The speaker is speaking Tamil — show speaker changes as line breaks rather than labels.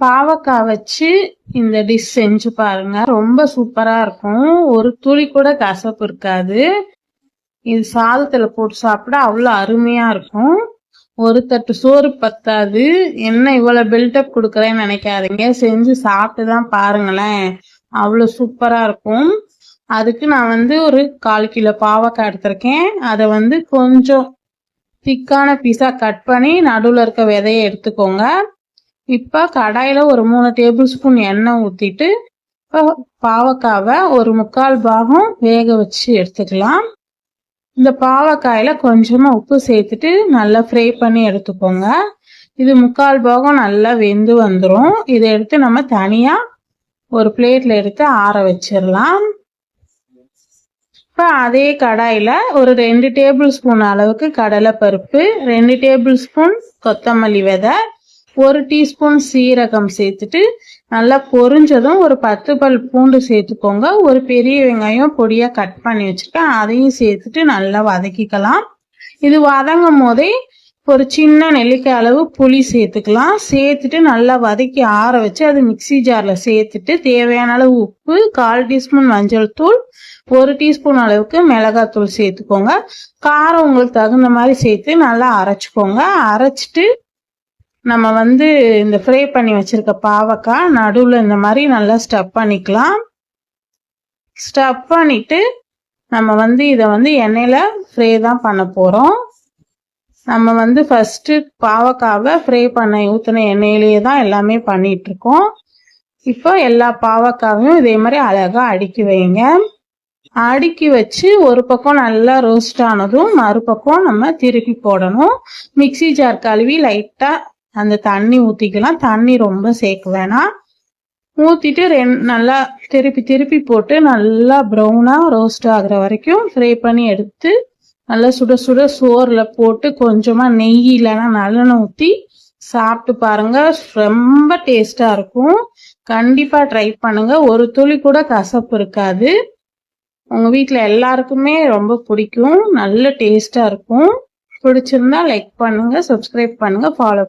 பாவக்காய் வச்சு இந்த டிஷ் செஞ்சு பாருங்க. ரொம்ப சூப்பரா இருக்கும். ஒரு துளி கூட கசப்பு இருக்காது. இது சாதத்துல போட்டு சாப்பிட அவ்வளோ அருமையா இருக்கும். ஒரு தட்டு சோறு பத்தாது. என்ன இவ்வளவு பில்டப் கொடுக்குறேன்னு நினைக்காதீங்க. செஞ்சு சாப்பிட்டு தான் பாருங்களேன் அவ்வளோ சூப்பரா இருக்கும். அதுக்கு நான் வந்து ஒரு கால் கிலோ பாவக்காய் எடுத்திருக்கேன். அதை வந்து கொஞ்சம் திக்கான பீஸா கட் பண்ணி நடுவில் இருக்க விதையை எடுத்துக்கோங்க. இப்போ கடாயில் ஒரு மூணு டேபிள் ஸ்பூன் எண்ணெய் ஊற்றிட்டு இப்போ பாவக்காவை ஒரு முக்கால் பாகம் வேக வச்சு எடுத்துக்கலாம். இந்த பாவக்காயில் கொஞ்சமாக உப்பு சேர்த்துட்டு நல்லா ஃப்ரை பண்ணி எடுத்துக்கோங்க. இது முக்கால் பாகம் நல்லா வெந்து வந்துடும் இதை எடுத்து நம்ம தனியாக ஒரு பிளேட்டில் எடுத்து ஆற வச்சிடலாம். இப்போ அதே கடாயில் ஒரு ரெண்டு டேபிள் ஸ்பூன் அளவுக்கு கடலை பருப்பு ரெண்டு டேபிள் ஸ்பூன் கொத்தமல்லி விதை ஒரு டீஸ்பூன் சீரகம் சேர்த்துட்டு நல்லா பொரிஞ்சதும் ஒரு பத்து பல் பூண்டு சேர்த்துக்கோங்க. ஒரு பெரிய வெங்காயம் பொடியாக கட் பண்ணி வச்சுருக்கேன். அதையும் சேர்த்துட்டு நல்லா வதக்கிக்கலாம். இது வதங்கும் போதே ஒரு சின்ன நெல்லிக்காய் அளவு புளி சேர்த்துக்கலாம். சேர்த்துட்டு நல்லா வதக்கி ஆற வச்சு அது மிக்சி ஜாரில் சேர்த்துட்டு தேவையான அளவு உப்பு கால் டீஸ்பூன் மஞ்சள் தூள் ஒரு டீஸ்பூன் அளவுக்கு மிளகாத்தூள் சேர்த்துக்கோங்க. காரம் உங்களுக்கு தகுந்த மாதிரி சேர்த்து நல்லா அரைச்சிக்கோங்க. அரைச்சிட்டு நம்ம வந்து இந்த ஃப்ரை பண்ணி வச்சிருக்க பாவக்காய் நடுவில் இந்த மாதிரி நல்லா ஸ்டப் பண்ணிக்கலாம். ஸ்டப் பண்ணிட்டு நம்ம வந்து இதை வந்து எண்ணெயில் ஃப்ரை தான் பண்ண போகிறோம் நம்ம வந்து ஃபஸ்ட்டு பாவக்காவை ஃப்ரை பண்ண ஊற்றின எண்ணெயிலேயே தான் எல்லாமே பண்ணிகிட்ருக்கோம் இப்போ எல்லா பாவக்காவையும் இதே மாதிரி அழகாக அடுக்கி வைங்க. அடுக்கி வச்சு ஒரு பக்கம் நல்லா ரோஸ்ட் ஆனதும் மறுபக்கம் நம்ம திருப்பி போடணும். மிக்சி ஜார் கழுவி லைட்டாக அந்த தண்ணி ஊற்றிக்கலாம் தண்ணி ரொம்ப சேர்க்க வேணாம். ஊற்றிட்டு ரெண் நல்லா திருப்பி திருப்பி போட்டு நல்லா ப்ரௌனாக ரோஸ்ட் ஆகுற வரைக்கும் ஃப்ரை பண்ணி எடுத்து நல்லா சுட சுட சோறில் போட்டு கொஞ்சமாக நெய் இல்லைன்னா நல்லெண்ணெய் ஊற்றி சாப்பிட்டு பாருங்க. ரொம்ப டேஸ்டாக இருக்கும். கண்டிப்பாக ட்ரை பண்ணுங்க. ஒரு துளி கூட கசப்பு இருக்காது. உங்கள் வீட்டில் எல்லாருக்குமே ரொம்ப பிடிக்கும். நல்ல டேஸ்டாக இருக்கும். பிடிச்சிருந்தா லைக் பண்ணுங்க சப்ஸ்கிரைப் பண்ணுங்க ஃபாலோ